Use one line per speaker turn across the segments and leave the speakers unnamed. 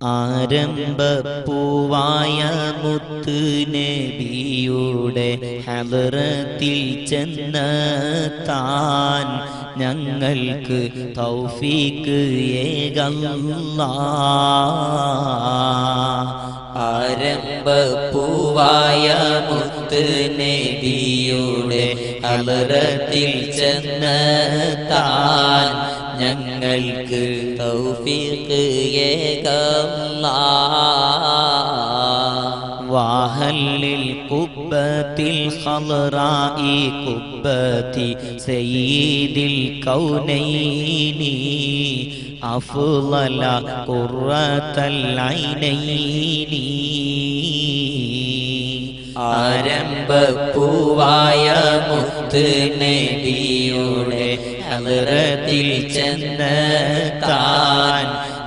ആരംഭപ്പൂവായ മുത്ത് നബിയുടെ ഹലറത്തിൽ ചെന്ന് താൻ ഞങ്ങൾക്ക് തൗഫീക്ക് ഏകല്ല.
ആരംഭപ്പൂവായ മുത്ത് നബിയുടെ ഹബറത്തിൽ ചെന്ന് താൻ ഞങ്ങൾക്ക്
വാഹല്ലിൽ കുബ്ബത്തിൽ ഖളറായി കുബ്ബത്തി സയ്യിദിൽ കൗനൈനി. അഫ്ളല ഖുറത്തൽ ഐനൈനി
ആരംഭപ്പൂവായ മുത്ത് നബിയുടെ അലറത്തിൽ ചെന്ന താൻ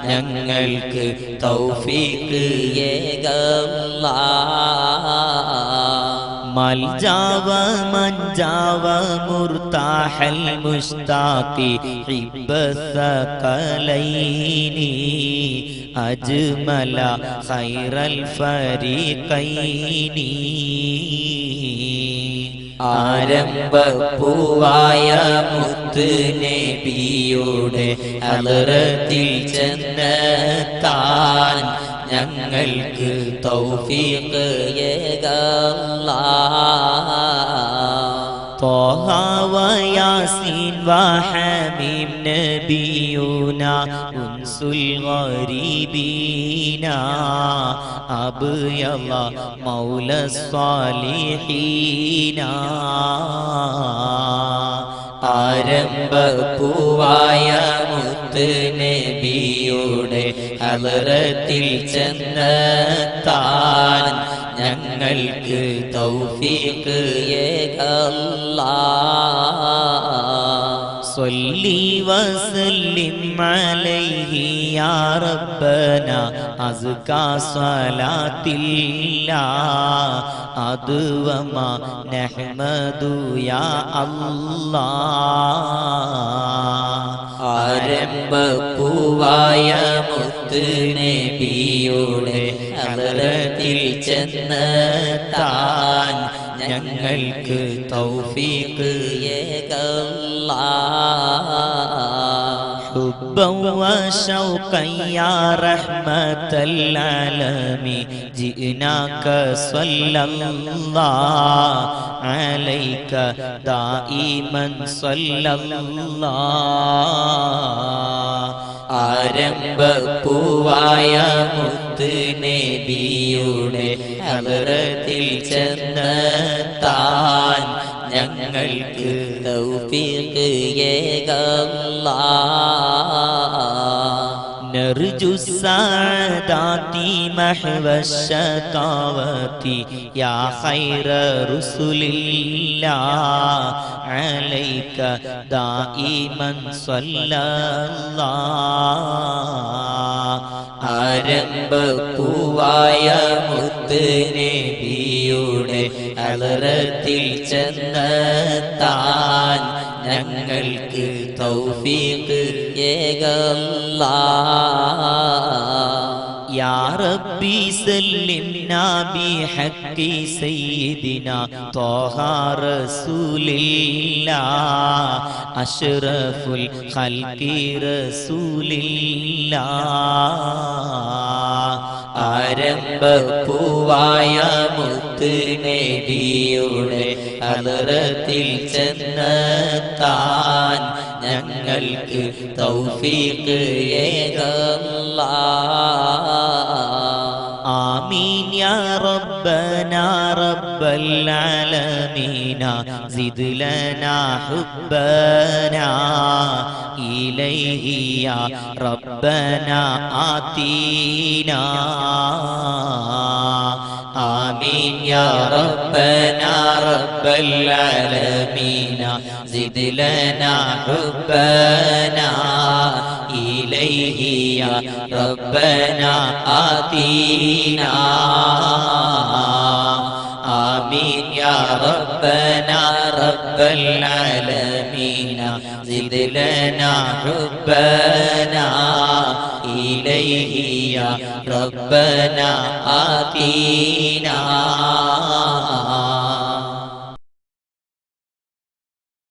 ഞങ്ങൾക്ക് തൗഫീക്ക് ഏകല്ലാ
മൽജാവ മഞ്ജാവ മുർത്താഹൽ മുസ്താഖി ഹിബ്ബസഖലൈനി അജ്മല ഖൈറൽ ഫരീഖൈനി.
ആരംഭപ്പൂവായ മുത്ത് നബിയുടെ അലറത്തിൽ ചെന്ന് താൻ ഞങ്ങൾക്ക് തൗഫീഖ് ഏകല്ലാ
طه وياسين وحميم نبينا أنس الغريبين أبيض مولى الصالحين
ആരംഭപ്പൂവായ മുത്ത് നബിയുടെ അലറത്തിൽ ചെന്ന് താൻ ഞങ്ങൾക്ക് തൗഫീഖ് ഏകല്ലാ
صلي وسلم عليه يا ربنا أزكى صلاة الله أدوما نحمد يا الله
ആരംഭപ്പൂവായ മുത്ത് നബിയുടെ അലറത്തിൽ ചെന്ന് താൻ ഞങ്ങൾക്ക് തൗഫീക്ക് ഏകല്ലാമി
ജിനാക്ക സ്വല്ലല്ലാ അലൈക ദായിമൻ സ്വല്ലല്ലാ ആരംഭ പൂവായ الله عليك دائما صلى الله
ആരംഭപ്പൂവായ മുത്ത് നബിയുടെ അലറത്തിൽ ചെന്ന് താൻ ഞങ്ങൾക്ക് തൗഫീഖ് ഏകല്ലാ
نرجو السعادات محو الشقاوة يا خير رسل الله عليك دائما صلى الله
ആരംഭപ്പൂവായ മുത്ത് നബിയുടെ അലറത്തിൽ ചെന്ന് താൻ ഞങ്ങൾക്ക് തൗഫീഖ് ഏകല്ലാ
يا ربي سلمنا بحق سيدنا طه رسول الله أشرف الخلق رسول الله
ആരംഭപ്പൂവായ മുത്ത് നബിയുടെ അലറത്തിൽ ചെന്ന് താൻ ഞങ്ങൾക്ക് തൗഫീഖ് ഏകല്ലാ
آمين يا ربنا رب العالمين زد لنا حبنا إليه يا ربنا آتينا
آمين يا ربنا رب العالمين زد لنا حبنا إليه يا ربنا آتينا
آمين يا ربنا رب العالمين زد لنا حبنا إليه يا ربنا آتينا